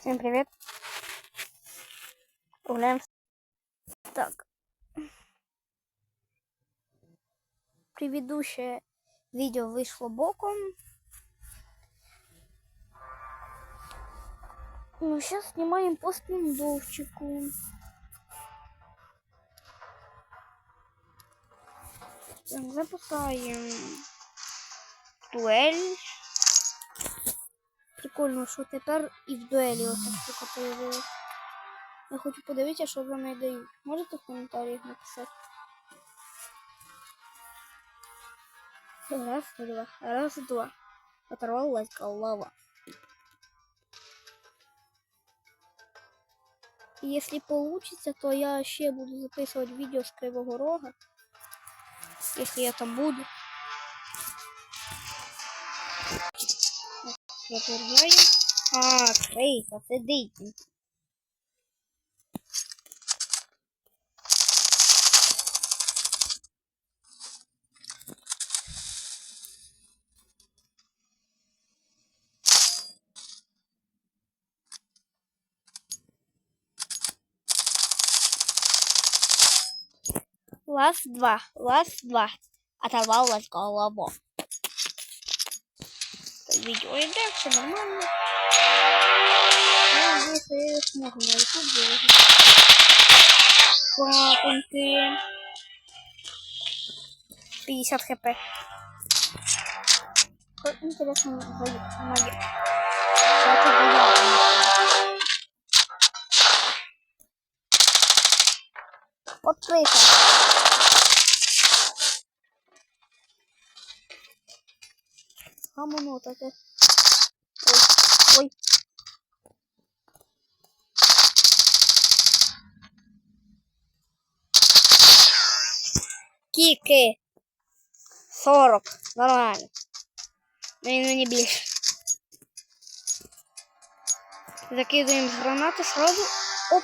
Всем привет. Гуляем. Так. Предыдущее видео вышло боком. Ну, сейчас снимаем по спиндовчику. Так, запускаем дуэль. Прикольно, що тепер і в дуелі оця штука появилась. Я хочу подивитися, що вони дають. Можете в коментарях написати? Раз, два. Раз, два. Оторвалась голова. Если получится, то я ще буду записывать видео с Кривого Рога. Если я там буду. Затверджаю. А, крейса, сидить. Лаз два, лаз два. Оторвалась голова. Видео идет, все нормально. Я надеюсь, что я смогу на YouTube выложить. Папоньки. 50 хп. Как интересно зайдет. Помоги. Кстати, да. Вот крыса. Гамоно таке. Ой, ой. Кіки. 40. Нормально. Ну і не більше. Закидуємо з гранати сразу. Оп.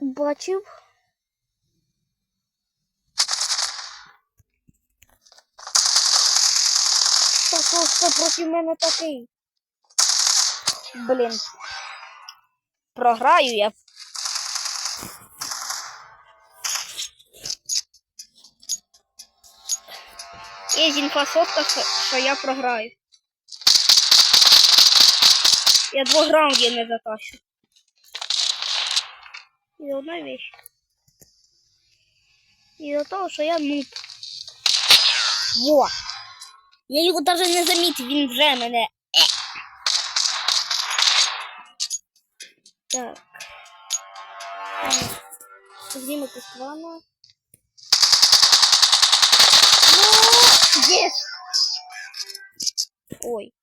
Бачив. ж це проти мене такий? Блін. Програю я. Є інфосотка, що- що я програю. Я двох раундів не затащу. І одна вещь. І до того, що я нуб. Во! Я його навіть не замітив, він вже мене. Е. Так. Знімати з плана. Ну, єс! Ой.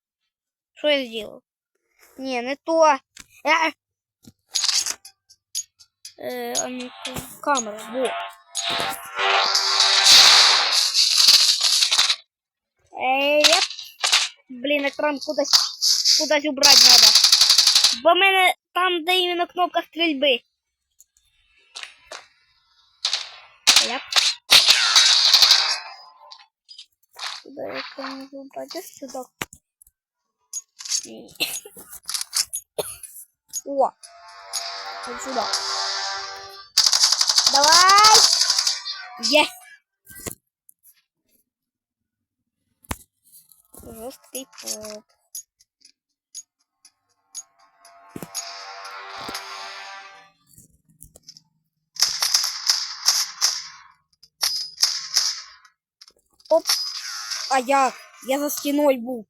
Що я зробив? Не, не то. А! Е, а ну камера, во. еп. Блин, экран кудись, кудись убрать надо. Бо в мене там, де іменно кнопка стрільби. Еп. Сюда экран не убрать, а сюда. Ні. О! Вот сюда. Давай! Есть! Жесткий поп. Оп. А я, я за стіною був.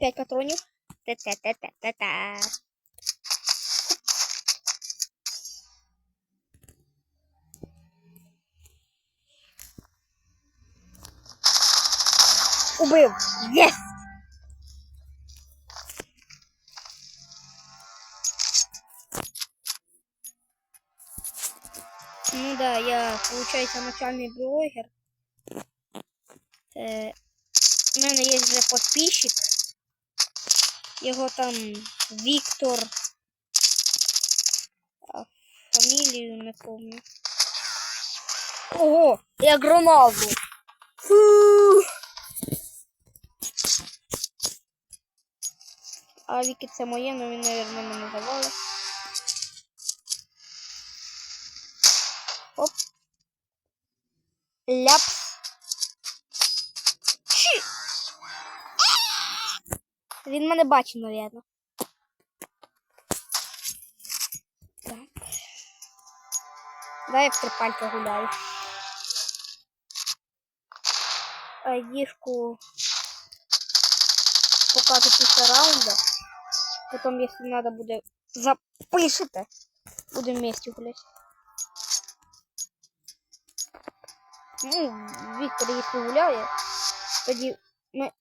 5 патронов Та-та-та-та-та-та. Убив! Єс! Ну да, я, получается, начальный блогер. Э, у меня есть же подписчик. Його там Віктор. А фамілію не пам'ятаю. Ого, як Роналду. Фу. А Віки це моє, ну він, мабуть, мене завалить. Оп. Ляп. Він мене бачить, мабуть. Так. Я в трипаль погуляю. Айдишку покажу після раунда. Потом, если надо буде запишете, будем вместе гулять. Ну, Віктор, якщо гуляє, тоді ми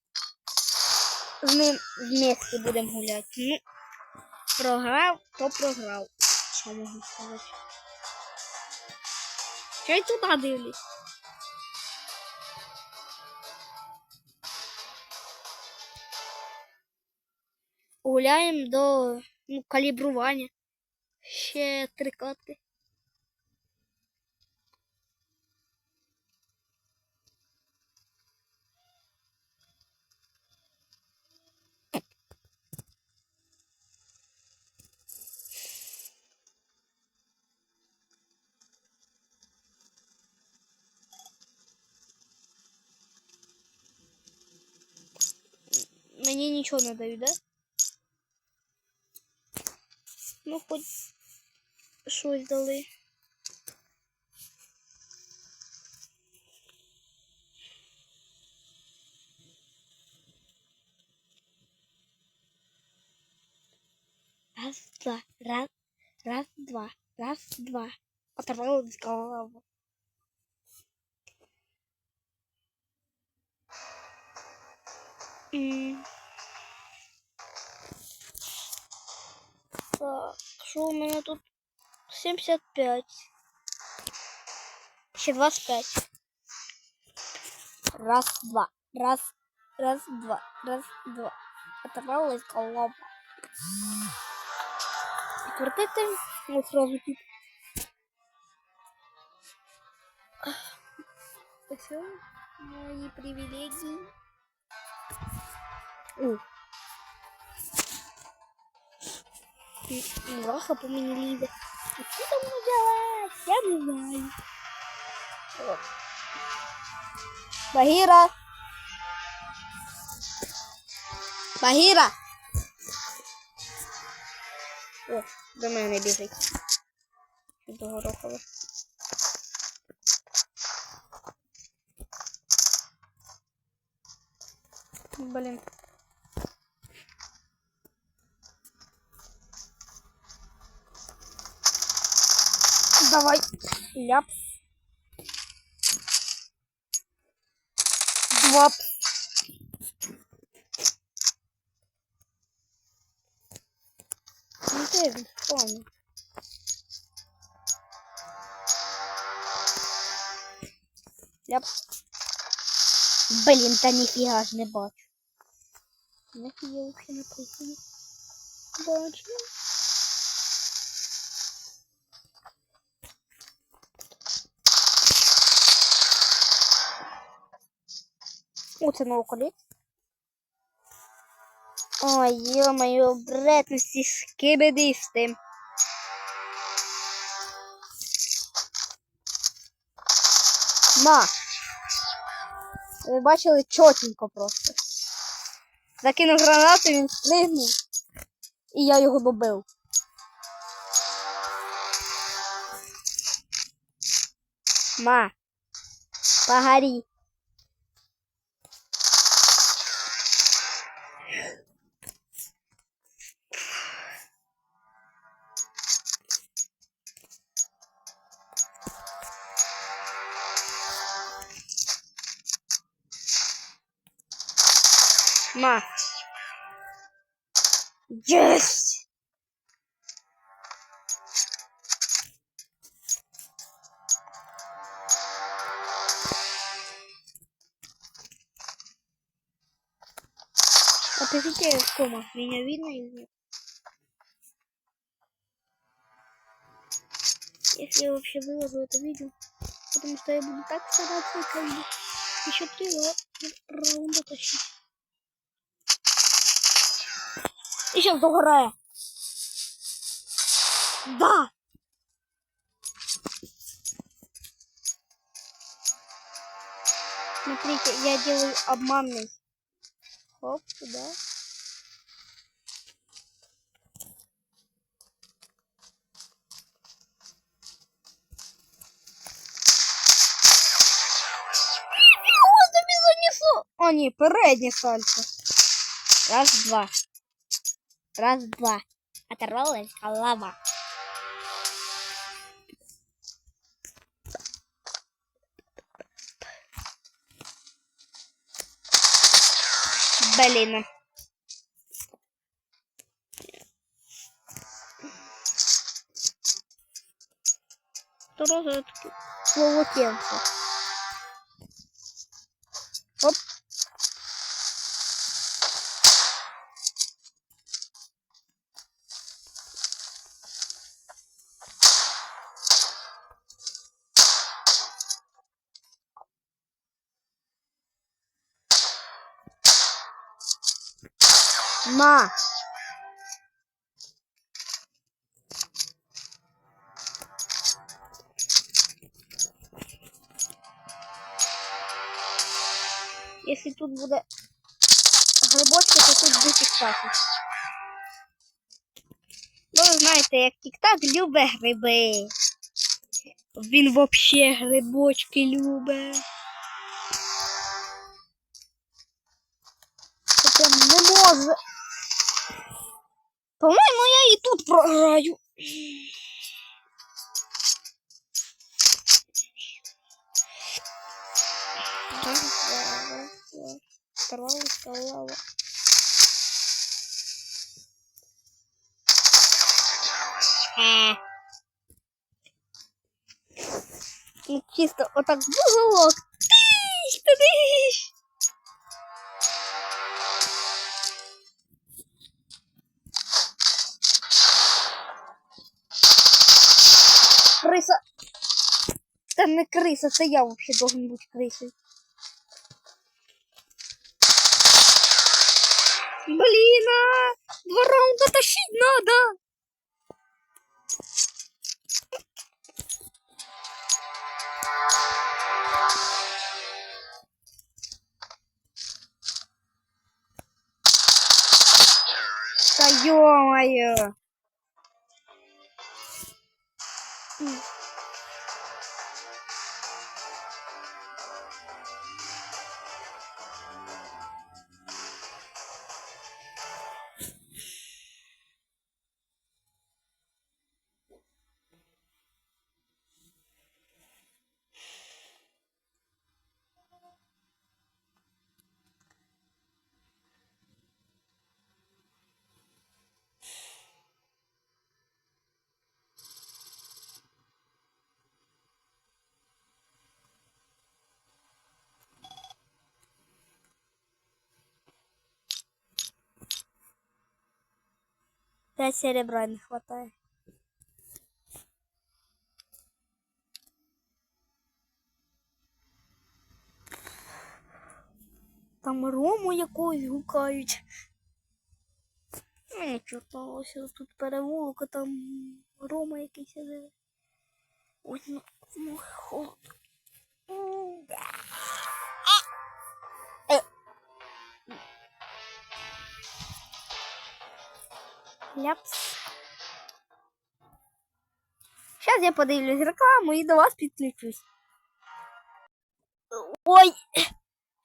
з ним вместе будемо гуляти. Ну, програв, то програв. Що можна сказати? Що я туди дивлюсь? Гуляємо до ну, калібрування. Ще три катки. Мені нічого не дають, да? Ну, хоч щось дали. Раз, два, раз, раз, два, раз, два. Оторвалась голова. М. Так, що у мене тут 75. Ще 25. Раз, два. Раз, раз, два. Раз, два. Оторвалась голова. Отвертите ну, сразу тип. Все, мои привилегии. О. Мураха по мені лізе. А що там взялась? Я не знаю. О. Багіра. Багіра. О, до мене біжить. До горохове. Блін. Давай. Ляп. Два. Ну де він спавнив? Ляп. Блін, та ніфіга ж не бачу. Ніфіга я взагалі не прийду. Бачу. Новий колік. Ой, ё-моё, бредності скибидисти. На. Ви бачили чотенько просто. Закинув гранату, він спригнув. І я його добив. Ма. Погорі. Меня видно или нет. Если я вообще выложу это видео. Потому что я буду так стараться, как бы еще три ра- раунда тащить. И сейчас догораю. Да! Смотрите, я делаю обманный. Хоп, сюда. О, ні, переднє сальце. Раз, два. Раз, два. Оторвалась голова. Блин. Полотенце. Оп. Если тут буде грибочки, то тут буде тік-таки. Ну, ви знаєте, як тік-так любить гриби. Він вообще грибочки любить. Це не може. По-моєму, я і тут. Оторвалась голова. Э. Ну, чисто вот так в уголок. Тыщ, тыщ. Не крыса, это я вообще должен быть крысой. Блин, а! Два раунда тащить надо! Да ё-моё! 5 серебра не хватает. Там рому якою гукають. Ну, не чорталося тут перевулок, а там рома якийсь живе. Ой, ну, ну холодно. Ляпс. Сейчас я подивлюсь рекламу і до вас підключусь. Ой,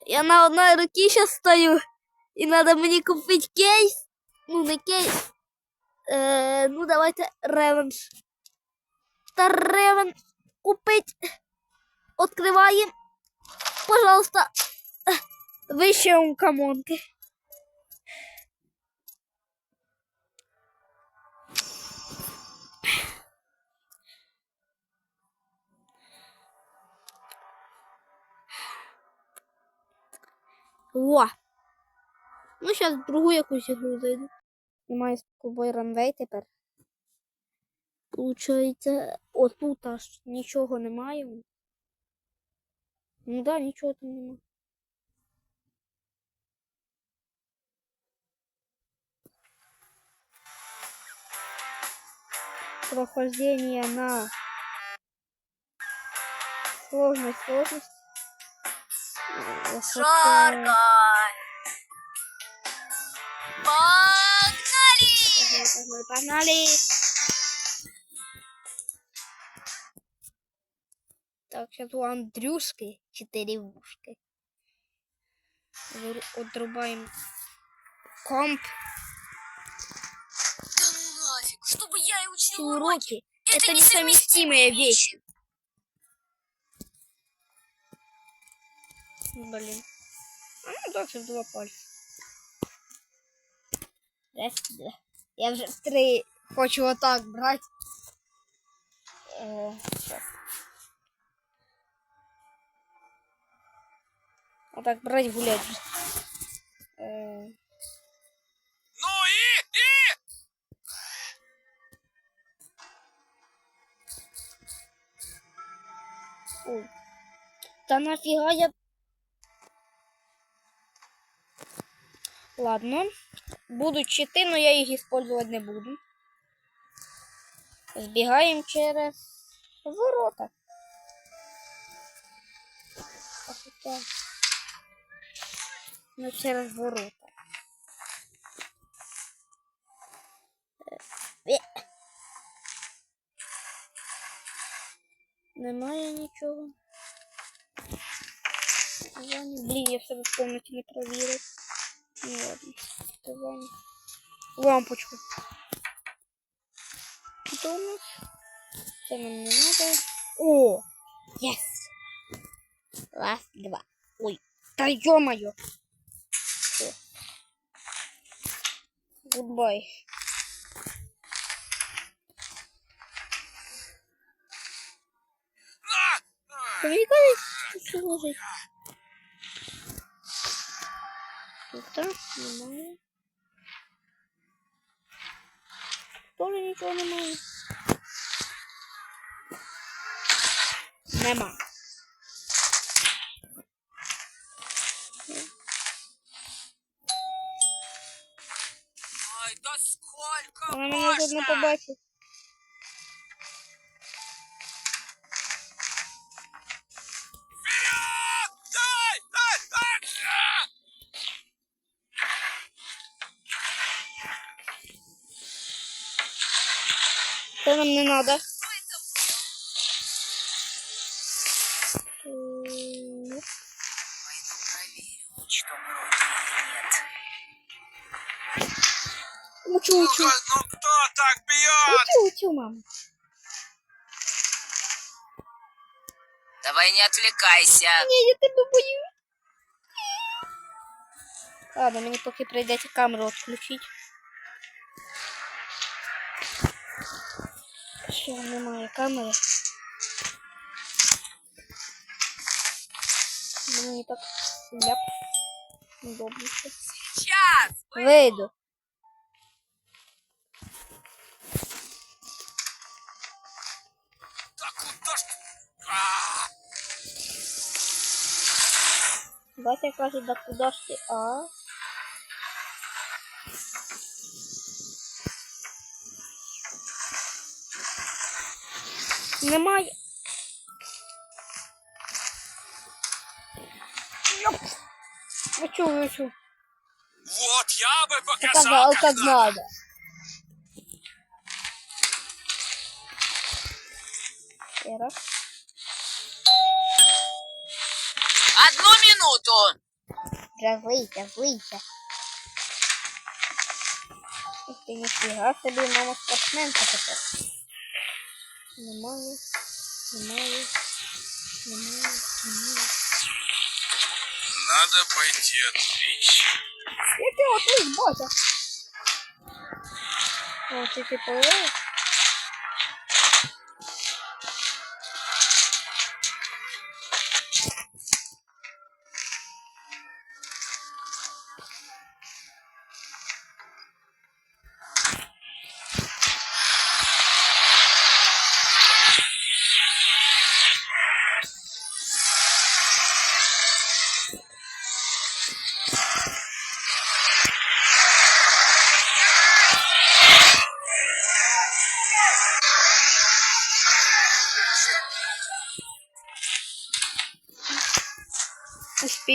я на одной руке сейчас стою. И надо мне купить кейс. Ну, не кейс. Э, ну, давайте ревенш. Та ревен купить. Открываем. Пожалуйста. У комонки. О! Ну, зараз другу якусь ігру зайду. Немає скобой ранвей тепер. Получається, отут аж нічого немає. Ну да, нічого там немає. Прохождение на сложность, сложность. Жарко! Погнали! Погнали. Так, сейчас у Андрюшки четыре ушки. Отрубаем комп, Да нафиг, чтобы я и учил все уроки. уроки. Это несовместимые вещи. Блин. А ну так, в два пальца. Два. Я вже в три хочу отак брати. Е, щас. Отак брати гулять. Е, Ну и, и! ой. Та нафіга я. Ладно. Будут читы, но я их использовать не буду. Сбегаем через ворота. Ну, через ворота. Е. Немає нічого. Блін, я в себе в комнаті не провірив. Ну ладно. Ваня. Лампочку. Что у нас? Це нам не надо. О! Yes! Раз, два. Ой, да ё-моё! Goodbye. Ты мне кажется, что ложить? Тут немає. Тоже нічого немає. Нема. Ай, да сколько Вона мене тут не можно? побачить. надо. Пойду проверю, что мы уроки или нет. Учу, Ну, учу. ну кто так бьет? Учу, учу, мама. Давай не отвлекайся. Ні, я тебе боюсь. Ладно, мені поки прийдеться камеру відключити. Ще немає камери. Мені так ляп. Удобніше. Сейчас. Вийду. Да куда ж ты? А! Батя каже, да куди ж ти? А? Немає. Йоп. Я чую. Вот я бы показал, Показал, как как надо. раз. Одну минуту. Разлейте, разлейте. Ух ты, нифига себе, мама спортсменка тепер Немає, немає, немає, немає. Надо пойти отвлечь. Яке отвись, батя? О, ти типу,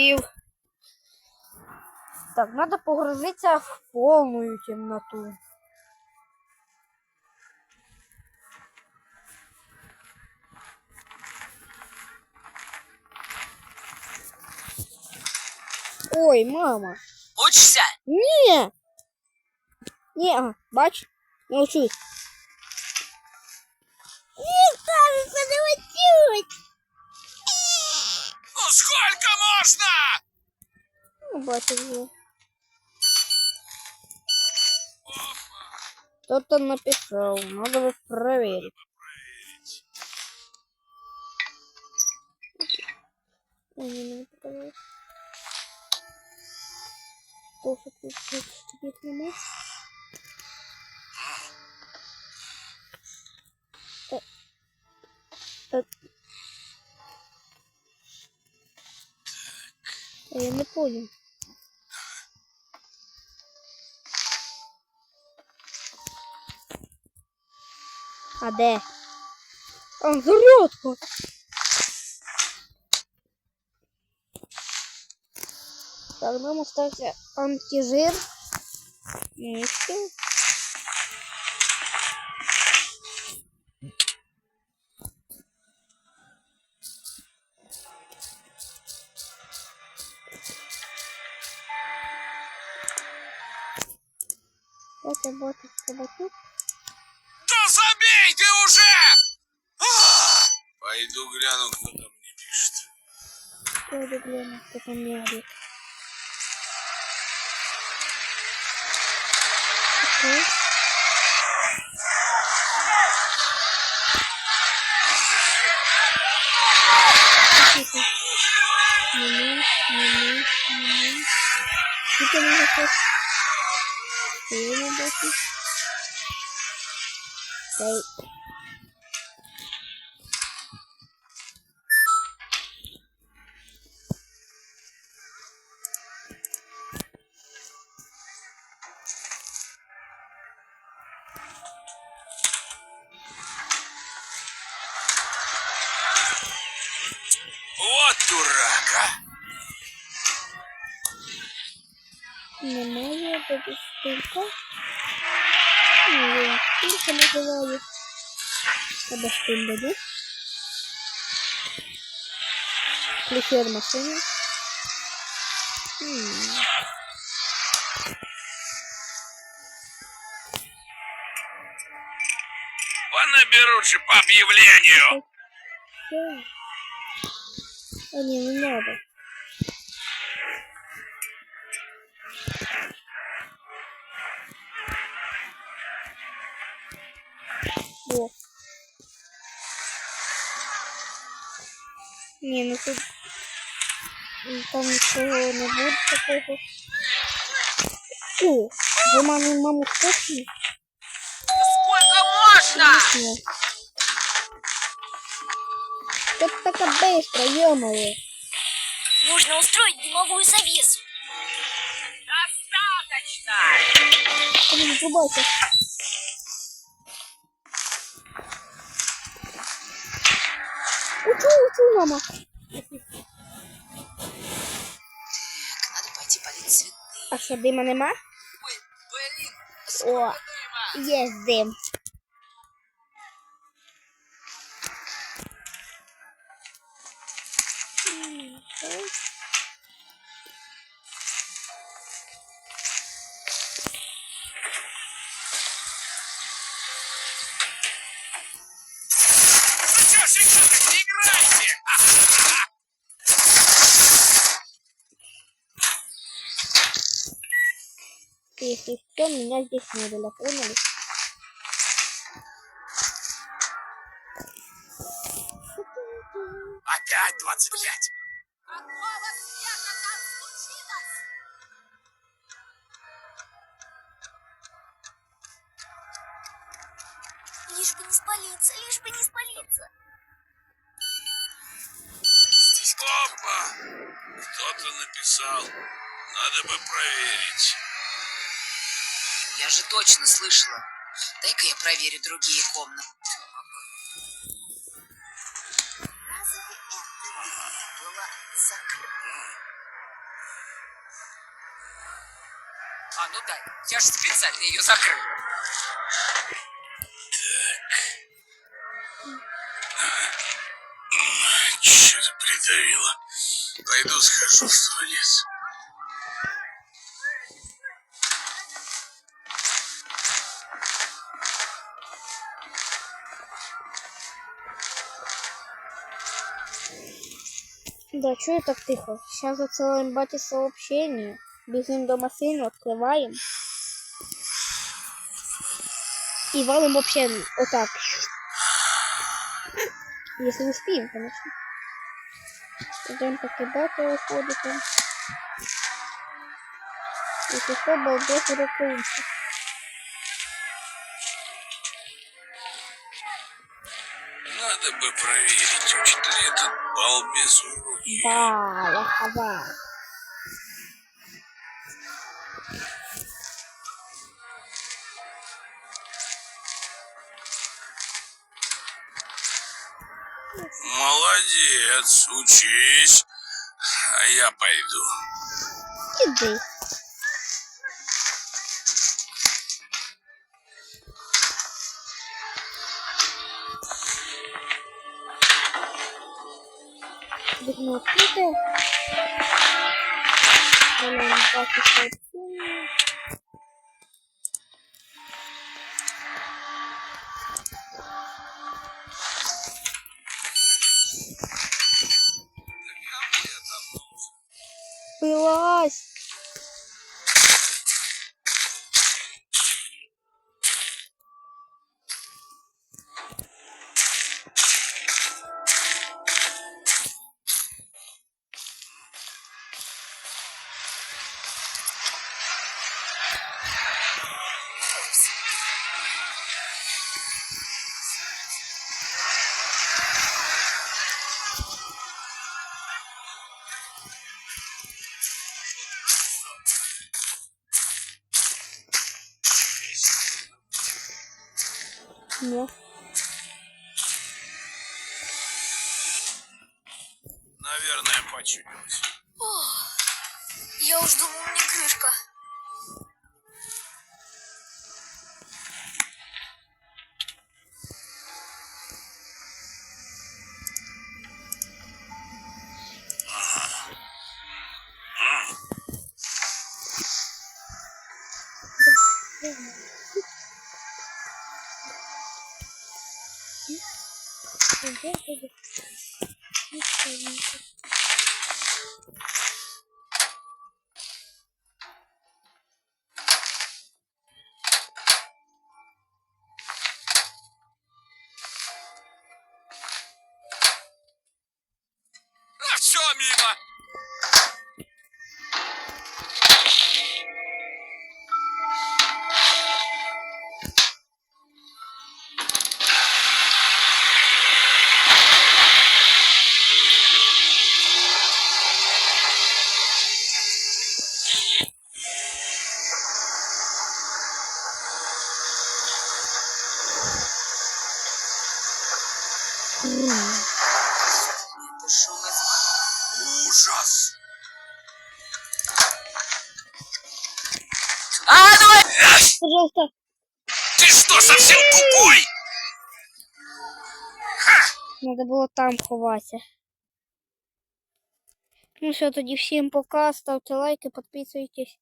е? Успів. Так, надо погрузиться в полную темноту. Ой, мама. Учься! Ні. Ні, а, бач, научусь. Ні, кажется, не научусь. Ну сколько можно? Ну, бачу вже. Кто-то написал, надо бы проверить. Ой, не мне показалось. Что же тут тут теперь нема? Я не понял. А де? А, зарядка! Так, нам остався антижир. Ну Пойду гляну, кто там мне пишет. Пойду гляну, кто там мне орет. Тихо. Не-не, не-не, не-не. Что мне хочешь? Ты не хочешь? Дай. Ні, штука називаю. Тебе штун буде. Ключі від машини. М, Понаберут же по объявлению. да. А не, не надо. О. Не, ну тут там нічого не буде такого. О, ви маму маму скочили? Сколько можно? Что так быстро, ё-моё. Нужно устроить дымовую завесу. Достаточно! Блин, врубайся. Мама. А що, дима нема? Ой, блин, О, є дим. Не было, поняли? Опять 25. Какого света там случилось? Лишь бы не спалиться, лишь бы не спалиться. Здесь Опа! Кто-то написал. Надо бы проверить. Я же точно слышала. Дай-ка я проверю другие комнаты. А, ну да, я же специально ее закрыл. Что-то придавило. Пойду схожу в туалет. Да, что я так тихо? Сейчас зацелуем бате сообщение. Бежим до машины, открываем. И валим вообще вот так. Если успеем, конечно. Идем пока бата уходит. Если что, балбес руководство. Надо бы проверить, балбес уроки. Да, лохова. Молодец, учись. А я пойду. Иди. Вікно відкрите. Валяємо бачу Ні. Наверное, почудилось. Я уж думал, мне крышка. А ховатися. Ну що, тоді всім пока, ставте лайки, підписуйтесь.